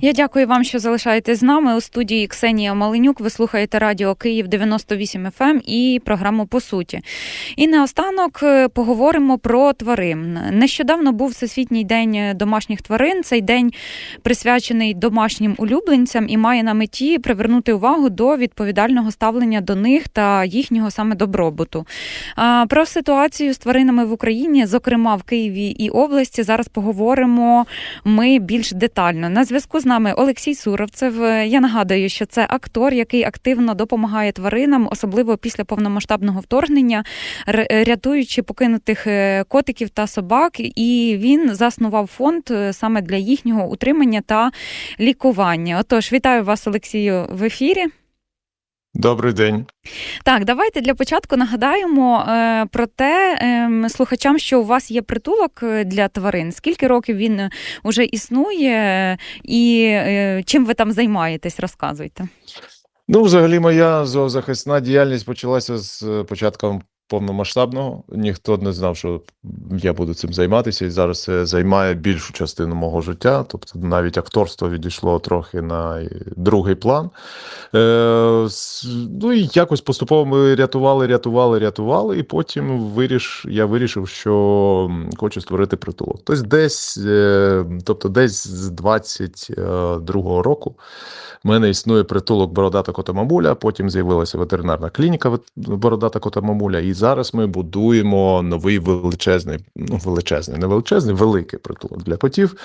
Я дякую вам, що залишаєтесь з нами у студії Ксенія Маленюк. Ви слухаєте радіо Київ 98 FM ем і програму по суті. І наостанок е, поговоримо про тварин. Нещодавно був Всесвітній день домашніх тварин. Цей день присвячений домашнім улюбленцям і має на меті привернути увагу до відповідального ставлення до них та їхнього саме добробуту. Про ситуацію з тваринами в Україні, зокрема в Києві і області, зараз поговоримо ми більш детально. На зв'язку з нами Олексій Суровцев. Я нагадую, що це актор, який активно допомагає тваринам, особливо після повномасштабного вторгнення, рятуючи покинутих е, котиків та собак. І він заснував фонд е, саме для їхнього утримання та лікування. Отож, вітаю вас, Олексію, в ефірі. Добрий день. Так, давайте для початку нагадаємо е, про те е, слухачам, що у вас є притулок е, для тварин. Скільки років він уже існує, і е, чим ви там займаєтесь? Розказуйте. Ну, взагалі, моя зоозахисна діяльність почалася з е, початком повномасштабного. Ніхто не знав, що я буду цим займатися, і зараз це займає більшу частину мого життя. Тобто, навіть акторство відійшло трохи на е, другий план. Е, ну і якось поступово ми рятували, рятували, рятували, і потім виріш, я вирішив, що хочу створити притулок. Тобто, десь, е, тобто, десь з 22-го року. У мене існує притулок Бородата кота Мамуля, потім з'явилася ветеринарна клініка Бородата кота Мамуля, і зараз ми будуємо новий величезний, ну величезний, не величезний, великий притулок для котів,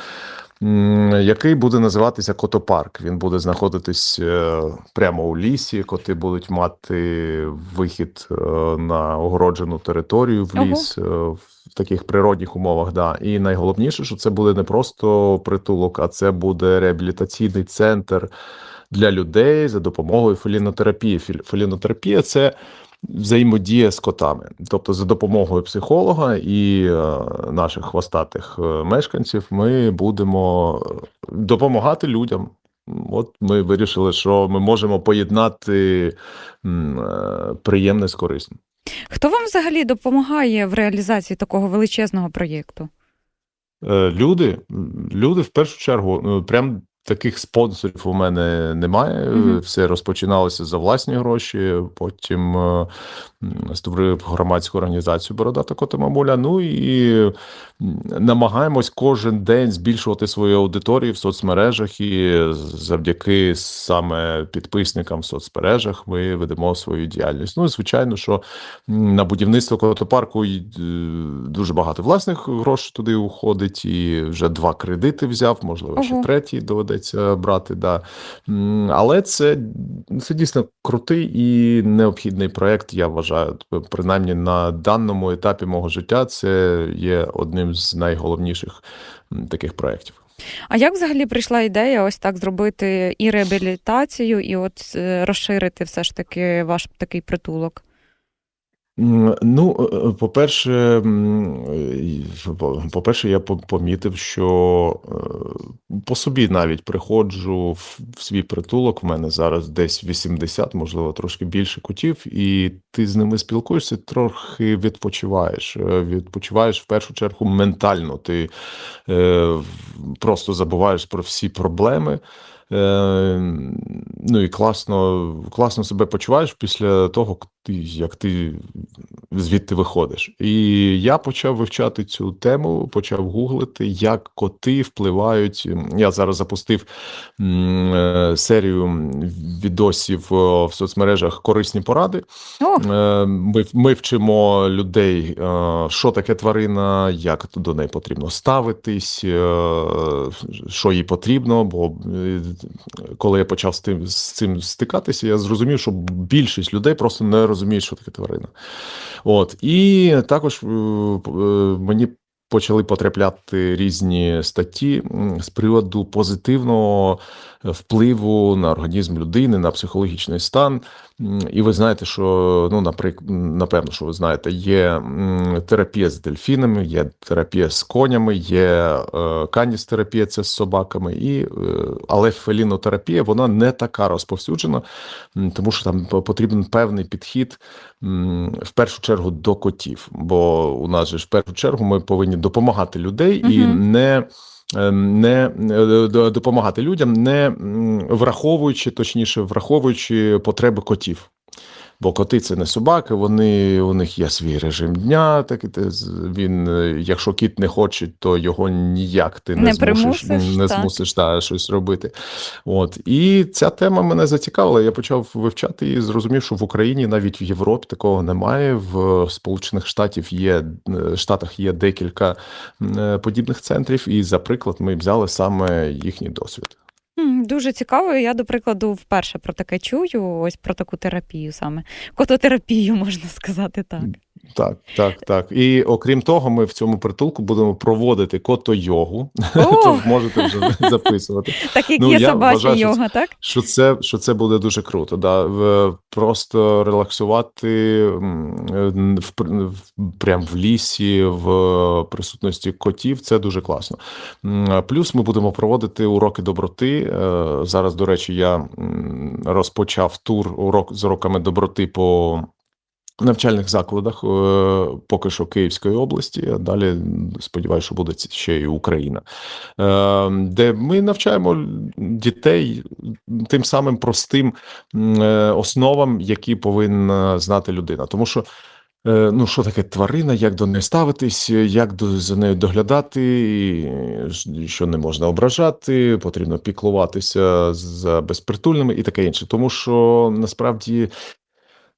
який буде називатися Котопарк. Він буде знаходитись е, прямо у лісі. Коти будуть мати вихід е, на огороджену територію в ліс. е, В таких природних умовах, да. І найголовніше, що це буде не просто притулок, а це буде реабілітаційний центр для людей за допомогою фелінотерапії. Фелінотерапія це взаємодія з котами. Тобто, за допомогою психолога і е, наших хвостатих е, мешканців ми будемо е, допомагати людям. От ми вирішили, що ми можемо поєднати е, приємне з корисним. Хто вам взагалі допомагає в реалізації такого величезного проєкту? Люди, люди в першу чергу, ну, прям таких спонсорів у мене немає. Мгм. Все розпочиналося за власні гроші. Потім е, створив громадську організацію Бородата Кота Мамуля. Ну і намагаємось кожен день збільшувати свою аудиторію в соцмережах. І завдяки саме підписникам в соцмережах ми ведемо свою діяльність. Ну і звичайно, що на будівництво котопарку е, дуже багато власних грошей туди уходить, і вже два кредити взяв, можливо, ще Ого. третій доведеться брати. Да. Але це, це дійсно крутий і необхідний проєкт, я вважаю. Принаймні на даному етапі мого життя це є одним з найголовніших таких проєктів. А як взагалі прийшла ідея ось так зробити і реабілітацію, і от е, розширити все ж таки ваш такий притулок? Ну, е, е, по-перше, е, по- по-перше, я помітив, що по собі навіть приходжу в свій притулок. В мене зараз десь 80, можливо, трошки більше котів, і ти з ними спілкуєшся, трохи відпочиваєш. Відпочиваєш в першу чергу ментально. Ти просто забуваєш про всі проблеми. Е, ну і класно, класно себе почуваєш після того, як ти звідти виходиш. І я почав вивчати цю тему, почав гуглити, як коти впливають. Я зараз запустив е, серію відосів е, в соцмережах корисні поради. Е, Ми, ми вчимо людей, що таке тварина, як до неї потрібно ставитись, що їй потрібно. Бо коли я почав з тим з цим стикатися, я зрозумів, що більшість людей просто не розуміють, що таке тварина. От і також е, е, мені почали потрапляти різні статті з приводу позитивного впливу на організм людини, на психологічний стан. І ви знаєте, що ну, наприклад, напевно, що ви знаєте, є терапія з дельфінами, є терапія з конями, є е, каністерапія, це з собаками, і, е, але фелінотерапія вона не така розповсюджена, тому що там потрібен певний підхід в першу чергу до котів. Бо у нас же в першу чергу ми повинні допомагати людей і не. Е, Не е, допомагати людям, не враховуючи, точніше, враховуючи потреби котів. Бо коти це не собаки, вони у них є свій режим дня. Так він, е, якщо кіт не хоче, то його ніяк ти не, Не змусиш, не так. змусиш та, щось робити. От і ця тема мене зацікавила. Я почав вивчати і зрозумів, що в Україні навіть в Європі такого немає. В Сполучених Штатів є е, Штатах є декілька е, подібних центрів, і за приклад ми взяли саме їхній досвід. Дуже цікаво. Я, до прикладу, вперше про таке чую. Ось про таку терапію саме. Кототерапію, можна сказати так. Так, так, так. І окрім того, ми в цьому притулку будемо проводити кото-йогу. О, То можете вже записувати. так як ну, є собача йога, так? Що це, що це буде дуже круто. Да. Просто релаксувати в, прям в лісі, в присутності котів це дуже класно. Плюс ми будемо проводити уроки доброти. Е, Зараз, до речі, я розпочав тур урок з уроками доброти по. Навчальних закладах е, поки що Київської області, а далі сподіваюся, що буде ще і Україна, е, де ми навчаємо дітей тим самим простим е, основам, які повинна знати людина. Тому що ну, що таке тварина, як до неї ставитись, як до, за нею доглядати, що не можна ображати, потрібно піклуватися за безпритульними і таке інше. Тому що насправді.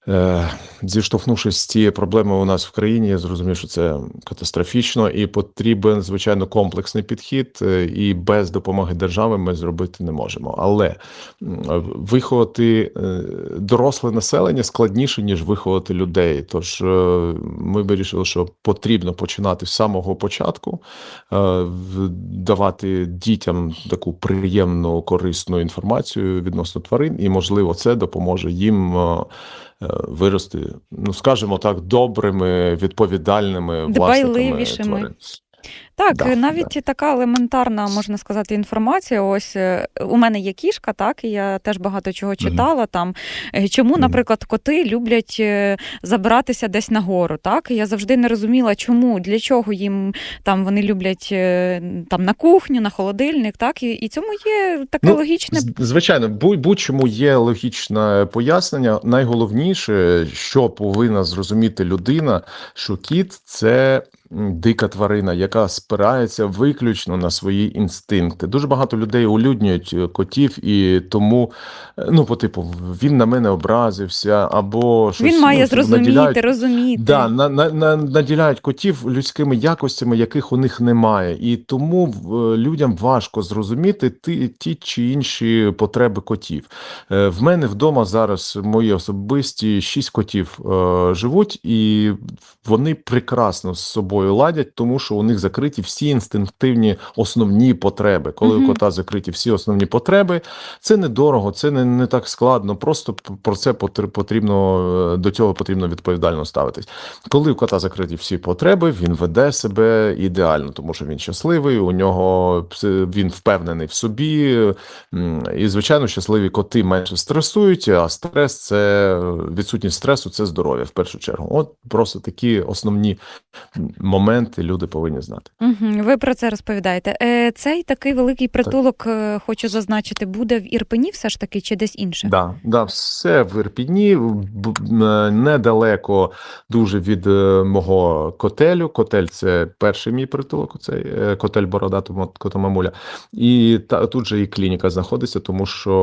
Е, Зіштовхнувшись з цією проблемою у нас в країні, я зрозумів, що це катастрофічно і потрібен, звичайно, комплексний підхід, е, і без допомоги держави ми зробити не можемо. Але виховати е, доросле населення складніше, ніж виховати людей. Тож ми вирішили, що потрібно починати з самого початку, давати дітям таку приємну, корисну інформацію відносно тварин, і, можливо, це допоможе їм. Е, Вирости, ну скажімо так, добрими, відповідальними власниками Дбайливішими. тварин. Так, Да, навіть така елементарна, можна сказати, інформація. Ось е, у мене є кішка, так, і я теж багато чого читала там. Е, Чому, наприклад, коти люблять е, забиратися десь нагору, так? Я завжди не розуміла, чому, для чого їм там вони люблять там на кухню, на холодильник, так? І, і цьому є таке Ну, логічне. Звичайно, будь- будь-чому є логічне пояснення. Найголовніше, що повинна зрозуміти людина, що кіт це дика тварина, яка спирається виключно на свої інстинкти. Дуже багато людей улюднюють е, котів, і тому, е, ну, по типу, він на мене образився, або щось Він має ну, зрозуміти, наділяють- розуміти. Да, на, на, на, наділяють котів людськими якостями, яких у них немає, і тому людям важко зрозуміти ті, ті чи інші потреби котів. Е, В мене вдома зараз мої особисті шість котів е, живуть, і вони прекрасно з собою ладять, тому що у них закриті всі інстинктивні основні потреби. Коли Мгм. у кота закриті всі основні потреби, це недорого, це не, не так складно. Просто про це потрібно е, до цього потрібно відповідально ставитись. Коли у кота закриті всі потреби, він веде себе ідеально, тому що він щасливий, у нього він впевнений в собі. І, звичайно, щасливі коти менше стресують, а стрес це відсутність стресу це здоров'я в першу чергу. От просто такі основні моменти люди повинні знати. Угу, ви про це розповідаєте. Е, Цей такий великий притулок, е, хочу зазначити, буде в Ірпені все ж таки чи десь інше? Да, да, все в Ірпіні, е, недалеко дуже від е, мого котелю. Котель це перший мій притулок, цей е, котель Бородатого котомамуля. І та, тут же і клініка знаходиться, тому що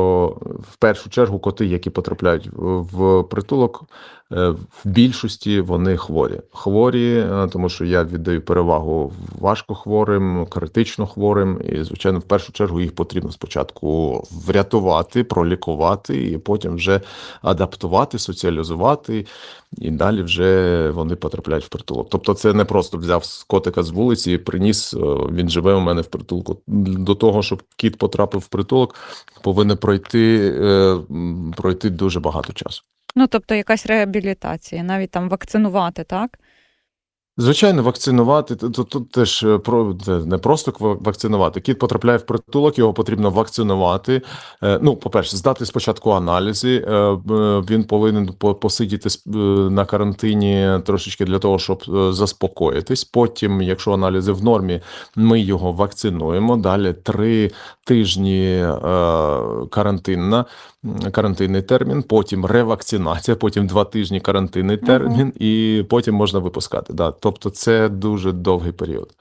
в першу чергу коти, які потрапляють в притулок, в більшості вони хворі. Хворі, е, тому що я віддаю перевагу важко хворим, критично хворим. І, звичайно, в першу чергу їх потрібно спочатку врятувати, пролікувати, і потім вже адаптувати, соціалізувати, і далі вже вони потрапляють в притулок. Тобто, це не просто взяв котика з вулиці, і приніс. е, Він живе у мене в притулку. До того, щоб кіт потрапив в притулок, повинен пройти, е, пройти дуже багато часу. Ну, тобто якась реабілітація, навіть там вакцинувати, так? Звичайно, вакцинувати тут, тут теж е, про не просто вакцинувати. Кіт потрапляє в притулок, його потрібно вакцинувати. Е, Ну, по-перше, здати спочатку аналізи. Е, Він повинен посидіти на карантині трошечки для того, щоб заспокоїтись. Потім, якщо аналізи в нормі, ми його вакцинуємо. Далі три тижні карантинна, карантинний термін, потім ревакцинація, потім два тижні карантинний термін, і потім можна випускати. Да. Тобто це дуже довгий період.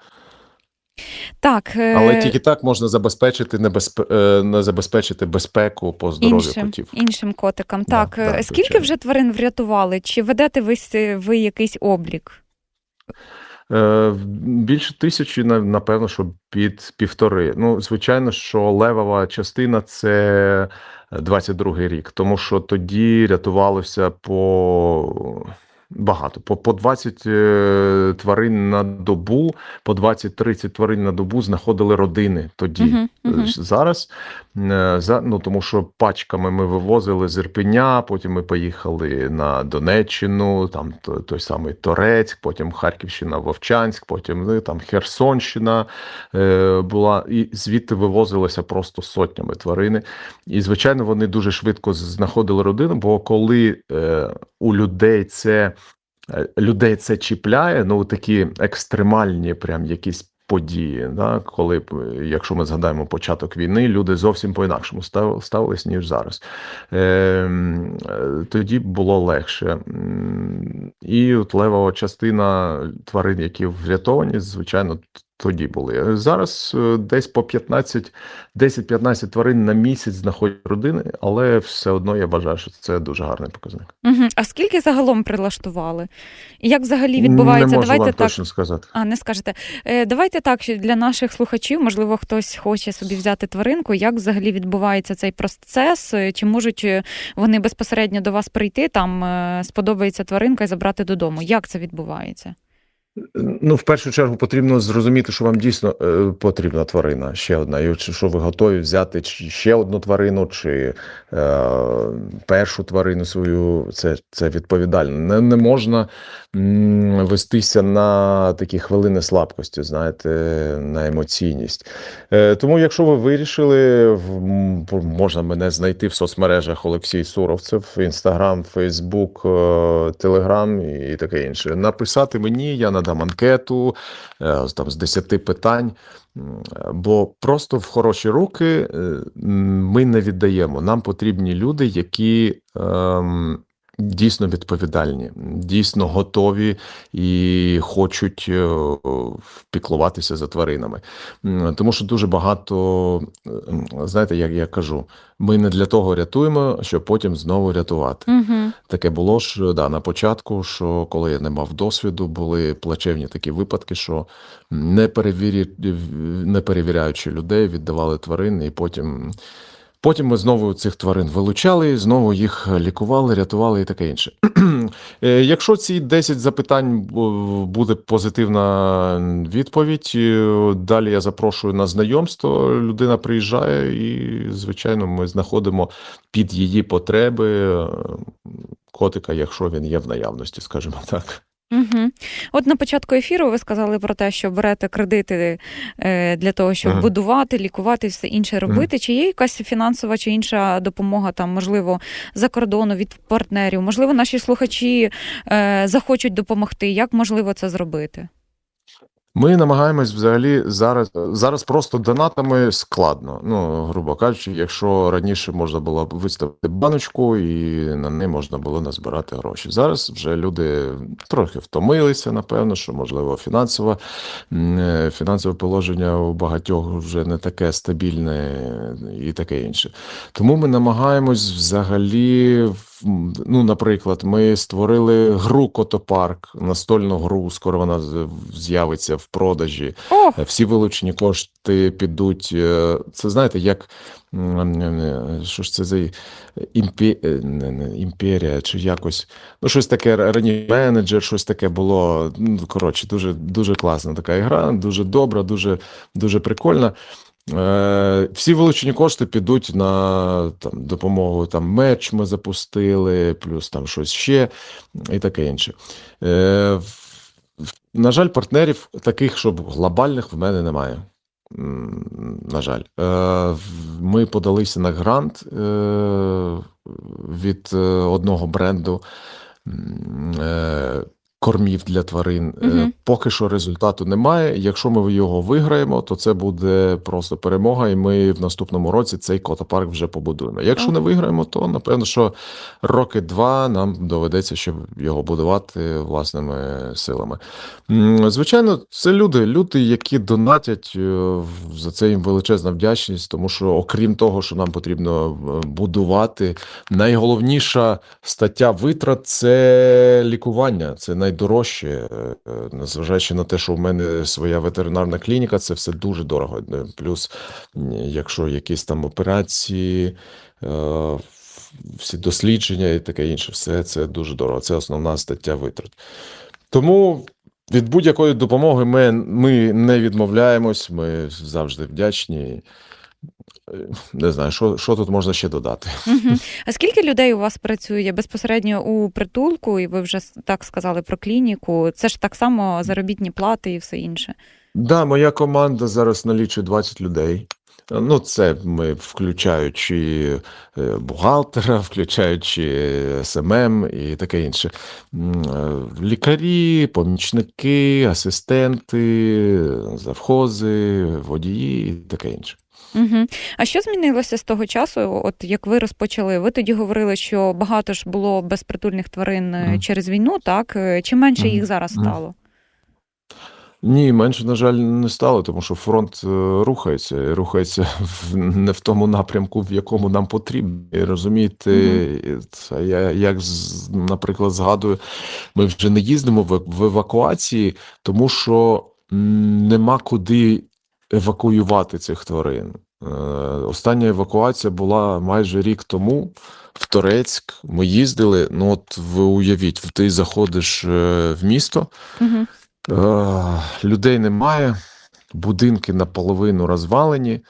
Так, е, Але тільки так можна забезпечити небезпе... е, не забезпечити безпеку по здоров'ю іншим, котів. іншим котикам. Так, да, е, скільки звичайно. вже тварин врятували? Чи ведете ви, ви якийсь облік? Е, більше тисячі, на- напевно, що під півтори. Ну, звичайно, що левова частина це 22-й рік, тому що тоді рятувалося по багато, по, по 20 е, тварин на добу, по 20-30 тварин на добу знаходили родини тоді. Мгм, Е, Зараз е, за ну тому, що пачками ми вивозили з Ірпеня, потім ми поїхали на Донеччину, там то- той самий Торецьк, потім Харківщина, Вовчанськ, потім ну, там Херсонщина е, була, і звідти вивозилися просто сотнями тварини. І звичайно, вони дуже швидко знаходили родину, бо коли е, у людей це е, людей це чіпляє, ну такі екстремальні, прям якісь. Події, да, коли якщо ми згадаємо початок війни, люди зовсім по-інакшому став, ставились, ніж зараз. Е, тоді було легше. І от левова частина тварин, які врятовані, звичайно, тоді були. Зараз е, десь по 15, 10-15 тварин на місяць знаходять родини, але все одно я вважаю, що це дуже гарний показник. Угу. А скільки загалом прилаштували? І як взагалі відбувається? Не можу Давайте вам так. точно сказати. А, не скажете. Е, давайте так, що для наших слухачів, можливо, хтось хоче собі взяти тваринку. Як взагалі відбувається цей процес? Е, Чи можуть е, вони безпосередньо до вас прийти, там е, сподобається тваринка і забрати додому? Як це відбувається? Ну, в першу чергу потрібно зрозуміти, що вам дійсно е, потрібна тварина, ще одна, і що ви готові взяти ще одну тварину, чи е, першу тварину свою. Це, це відповідально. Не, не можна м, вестися на такі хвилини слабкості, знаєте, на емоційність. Е, тому, якщо ви вирішили, можна мене знайти в соцмережах Олексій Суровцев, Інстаграм, Фейсбук, Телеграм і таке інше. Написати мені, я надам анкету е, там з 10 питань. Бо просто в хороші руки е, ми не віддаємо. Нам потрібні люди, які ем, дійсно відповідальні, дійсно готові і хочуть е, піклуватися за тваринами. Тому що дуже багато, знаєте, як я кажу, ми не для того рятуємо, щоб потім знову рятувати. Угу. Таке було ж да, на початку, що коли я не мав досвіду, були плачевні такі випадки, що не, перевірі... не перевіряючи людей, віддавали тварин, і потім, потім ми знову цих тварин вилучали, знову їх лікували, рятували і таке інше. Е, Якщо ці 10 запитань буде позитивна відповідь, е, далі я запрошую на знайомство. Людина приїжджає, і, звичайно, ми знаходимо під її потреби е, котика, якщо він є в наявності, скажімо так. Угу. От на початку ефіру ви сказали про те, що берете кредити е, для того, щоб Ага. будувати, лікувати все інше робити. Чи є якась фінансова чи інша допомога, там, можливо, за кордону від партнерів? Можливо, наші слухачі е, захочуть допомогти. Як можливо це зробити? Ми намагаємось взагалі зараз зараз просто донатами складно. Ну, грубо кажучи, якщо раніше можна було виставити баночку і на неї можна було назбирати гроші. Зараз вже люди трохи втомилися, напевно, що можливо фінансове фінансове положення у багатьох вже не таке стабільне і таке інше. Тому ми намагаємось взагалі ну, наприклад, ми створили гру Котопарк, настольну гру, скоро вона з'явиться в продажі. О, Всі вилучені кошти підуть. е, Це знаєте, як що ж це за імпі... е, імперія, чи якось. Ну, щось таке раніше менеджер, щось таке було. Ну, коротше, дуже, дуже класна така ігра, дуже добра, дуже, дуже прикольна. Е, Всі вилучені кошти підуть на там, допомогу там мерч ми запустили, плюс там щось ще і таке інше. Е, На жаль, партнерів таких, щоб глобальних в мене немає. На жаль, Е, ми подалися на грант від одного бренду кормів для тварин. Мгм. Поки що результату немає. Якщо ми його виграємо, то це буде просто перемога, і ми в наступному році цей котопарк вже побудуємо. Якщо не виграємо, то напевно, що роки два нам доведеться ще його будувати власними силами. Звичайно, це люди, люди, які донатять е, за це їм величезна вдячність, тому що окрім того, що нам потрібно е, будувати, найголовніша стаття витрат це лікування, це найдорожче, е, незважаючи на те, що в мене своя ветеринарна клініка, це все дуже дорого. Е, Плюс, якщо якісь там операції. е, Всі дослідження і таке інше, все це дуже дорого. Це основна стаття витрат. Тому від будь-якої допомоги ми, ми не відмовляємось, ми завжди вдячні. Не знаю, що, що тут можна ще додати. Угу. А скільки людей у вас працює безпосередньо у притулку, і ви вже так сказали про клініку? Це ж так само заробітні плати і все інше. Да, моя команда зараз налічує 20 людей. Ну, це ми включаючи е, бухгалтера, включаючи СММ і таке інше. Е, Лікарі, помічники, асистенти, завхози, водії і таке інше. Угу. А що змінилося з того часу? От як ви розпочали? Ви тоді говорили, що багато ж було безпритульних тварин е, через війну, так? Е, Чи менше Мгм. їх зараз стало? Ні, менше, на жаль, не стало, тому що фронт е, рухається, і рухається не в тому напрямку, в якому нам потрібно. І розумієте, це я як, наприклад, згадую, ми вже не їздимо в, евакуації, тому що нема куди евакуювати цих тварин. Е, Остання евакуація була майже рік тому в Торецьк. Ми їздили. Ну, от ви уявіть, ти заходиш е, в місто. Угу. Е, Людей немає, будинки наполовину розвалені,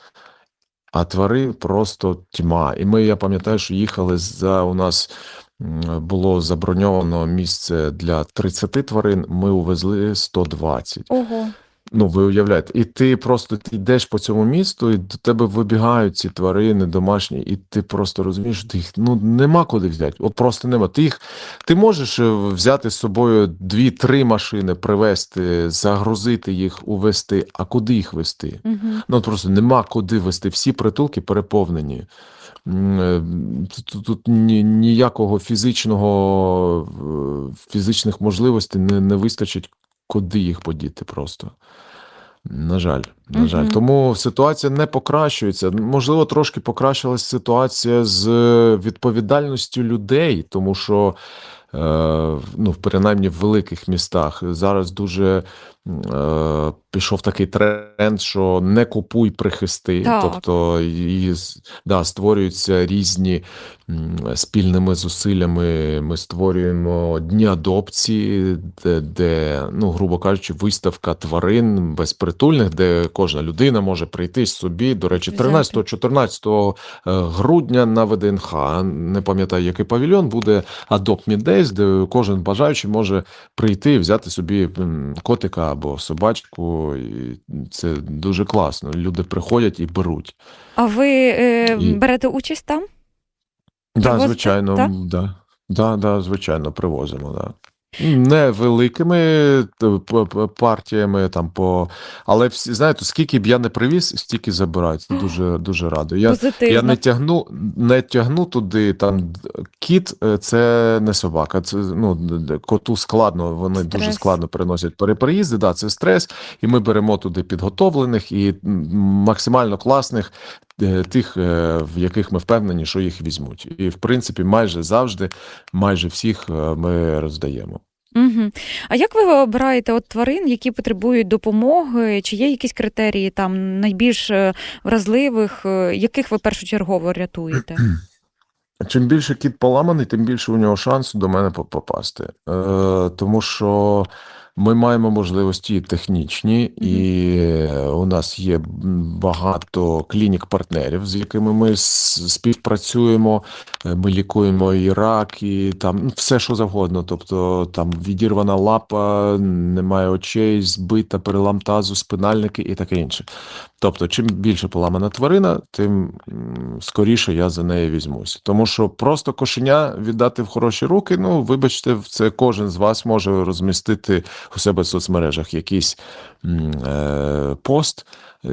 а тварин просто тьма. І ми, я пам'ятаю, що їхали за у нас було заброньовано місце для 30 тварин. Ми увезли 120. Ого. Ну, ви уявляєте, і ти просто ти йдеш по цьому місту, і до тебе вибігають ці тварини домашні, і ти просто розумієш, що ти їх ну нема куди взяти. От просто нема. Ти їх ти можеш е, взяти з собою дві-три машини, привезти, загрузити їх, увезти. А куди їх везти? Угу. Ну от просто нема куди везти. Всі притулки переповнені. Е, Тут, тут ні, ніякого фізичного фізичних можливостей не, не вистачить, куди їх подіти просто. На жаль, на жаль. угу. Тому ситуація не покращується. Можливо, трошки покращилась ситуація з відповідальністю людей, тому що, е, ну, принаймні в великих містах зараз дуже е, пішов такий тренд, що не купуй прихисти. Так. Тобто і, да, створюються різні спільними зусиллями. Ми створюємо дні адопції, де, де, ну, грубо кажучи, виставка тварин безпритульних, де кожна людина може прийти собі. До речі, 13-14 грудня на ВДНХ. Не пам'ятаю, який павільйон буде Adopt Me Days, де кожен бажаючий може прийти і взяти собі котика або собачку. І це дуже класно. Люди приходять і беруть. А ви е, І- берете участь там? Да, звичайно, так? да. Да, да, звичайно, привозимо, да. Невеликими п- п- партіями там по. Але всі знаєте, скільки б я не привіз, стільки забирають. Це дуже дуже радо. Я, Позитивно. я не тягну, не тягну туди там кіт, е, це не собака. Це ну коту складно. Вони дуже складно переносять пере- переїзди. Да, це стрес, і ми беремо туди підготовлених і максимально класних. Е, тих, е, в яких ми впевнені, що їх візьмуть. І в принципі, майже завжди, майже всіх е, ми роздаємо. Угу. А як ви обираєте от тварин, які потребують допомоги? Чи є якісь критерії там найбільш вразливих, яких ви першочергово рятуєте? Чим більше кіт поламаний, тим більше у нього шансу до мене попасти. Е, тому що ми маємо можливості технічні, і у нас є багато клінік-партнерів, з якими ми співпрацюємо. Е, Ми лікуємо і рак, і там ну, все, що завгодно. Тобто там відірвана лапа, немає очей, збита, перелам тазу, спинальники і таке інше. Тобто, чим більше поламана тварина, тим скоріше я за неї візьмусь. Тому що просто кошеня віддати в хороші руки, ну вибачте, це кожен з вас може розмістити у себе в соцмережах якийсь е, пост,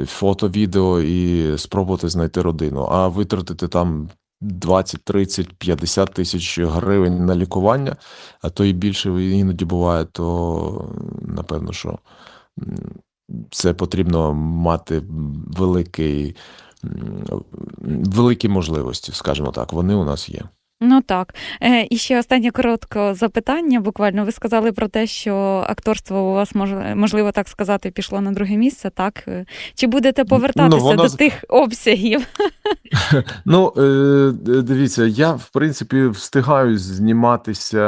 фото, відео і спробувати знайти родину. А витратити там 20, 30, 50 тисяч гривень на лікування, а то і більше іноді буває, то напевно, що це потрібно мати великий, великі можливості, скажімо так, вони у нас є. Ну так. Е, і ще останнє коротке запитання. Буквально ви сказали про те, що акторство у вас мож- можливо так сказати пішло на друге місце. Так Е, чи будете повертатися Ну, воно до тих обсягів? Ну, е, дивіться, я в принципі встигаю зніматися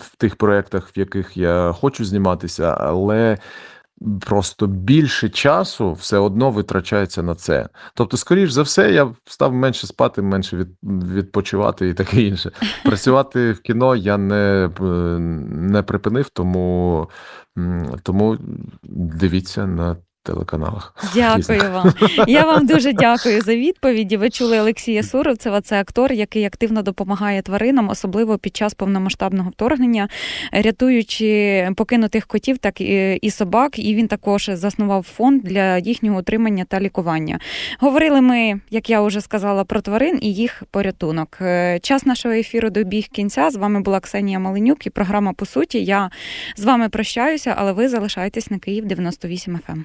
в тих проєктах, в яких я хочу зніматися, але просто більше часу все одно витрачається на це. Тобто, скоріш за все, я став менше спати, менше від, відпочивати і таке інше. Працювати в кіно я не, е, не припинив, тому, тому дивіться на телеканалах. Дякую вам. Я вам дуже дякую за відповіді. Ви чули Олексія Суровцева, це актор, який активно допомагає тваринам, особливо під час повномасштабного вторгнення, рятуючи покинутих котів, так і собак. І він також заснував фонд для їхнього утримання та лікування. Говорили ми, як я вже сказала, про тварин і їх порятунок. Е, Час нашого ефіру добіг кінця. З вами була Ксенія Маленюк і програма по суті. Я з вами прощаюся, але ви залишайтесь на Київ 98 FM.